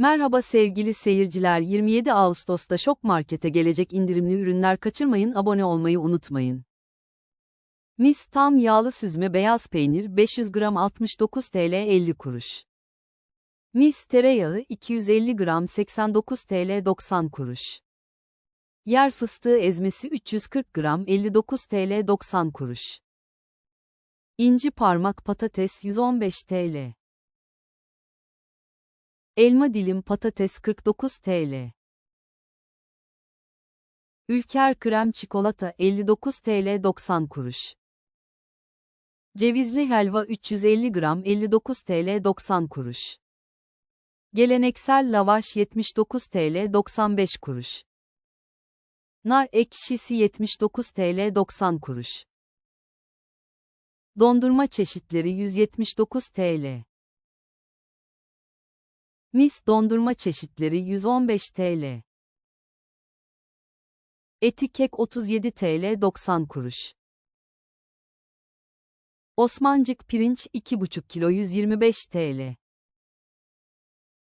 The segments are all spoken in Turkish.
Merhaba sevgili seyirciler 27 Ağustos'ta Şok Market'e gelecek indirimli ürünler kaçırmayın abone olmayı unutmayın. Mis tam yağlı süzme beyaz peynir 500 gram 69 TL 50 kuruş. Mis tereyağı 250 gram 89 TL 90 kuruş. Yer fıstığı ezmesi 340 gram 59 TL 90 kuruş. İnci parmak patates 115 TL. Elma dilim patates 49 TL. Ülker krem çikolata 59 TL 90 kuruş. Cevizli helva 350 gram 59 TL 90 kuruş. Geleneksel lavaş 79 TL 95 kuruş. Nar ekşisi 79 TL 90 kuruş. Dondurma çeşitleri 179 TL. Mis dondurma çeşitleri 115 TL. Eti kek 37 TL 90 kuruş. Osmancık pirinç 2,5 kilo 125 TL.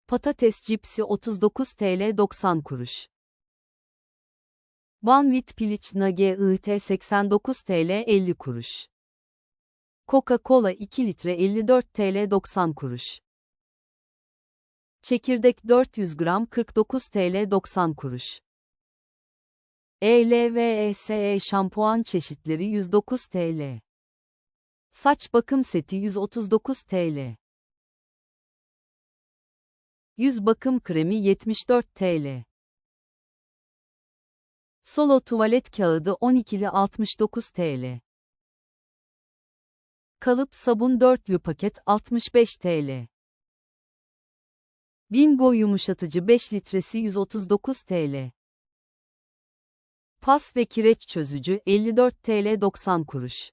Patates cipsi 39 TL 90 kuruş. Banvit piliç nage IT 89 TL 50 kuruş. Coca-Cola 2 litre 54 TL 90 kuruş. Çekirdek 400 gram 49 TL 90 kuruş. ELVESE şampuan çeşitleri 109 TL. Saç bakım seti 139 TL. Yüz bakım kremi 74 TL. Solo tuvalet kağıdı 12'li 69 TL. Kalıp sabun dörtlü paket 65 TL. Bingo yumuşatıcı 5 litresi 139 TL. Pas ve kireç çözücü 54 TL 90 kuruş.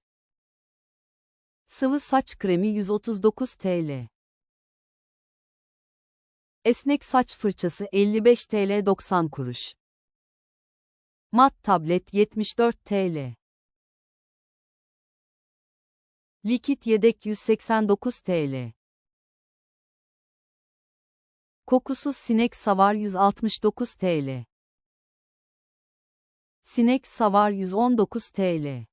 Sıvı saç kremi 139 TL. Esnek saç fırçası 55 TL 90 kuruş. Mat tablet 74 TL. Likit yedek 189 TL. Kokusuz sinek savar 169 TL. Sinek savar 119 TL.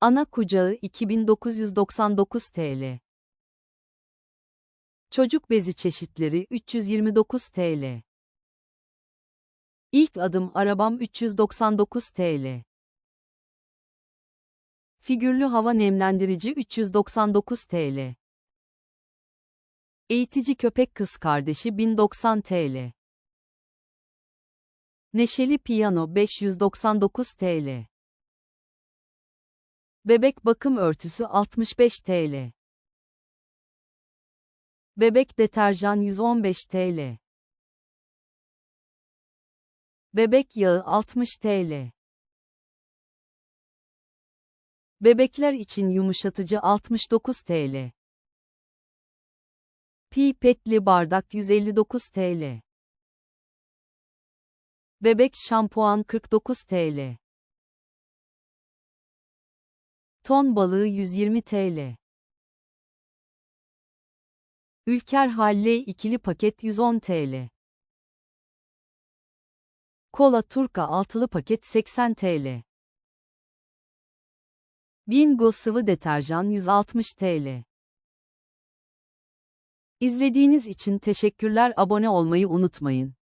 Ana kucağı 2999 TL. Çocuk bezi çeşitleri 329 TL. İlk adım arabam 399 TL. Figürlü hava nemlendirici 399 TL. Eğitici köpek kız kardeşi 1090 TL. Neşeli piyano 599 TL. Bebek bakım örtüsü 65 TL. Bebek deterjan 115 TL. Bebek yağı 60 TL. Bebekler için yumuşatıcı 69 TL. Pipetli bardak 159 TL. Bebek şampuan 49 TL. Ton balığı 120 TL. Ülker Halle ikili paket 110 TL. Kola Turka altılı paket 80 TL. Bingo sıvı deterjan 160 TL. İzlediğiniz için teşekkürler abone olmayı unutmayın.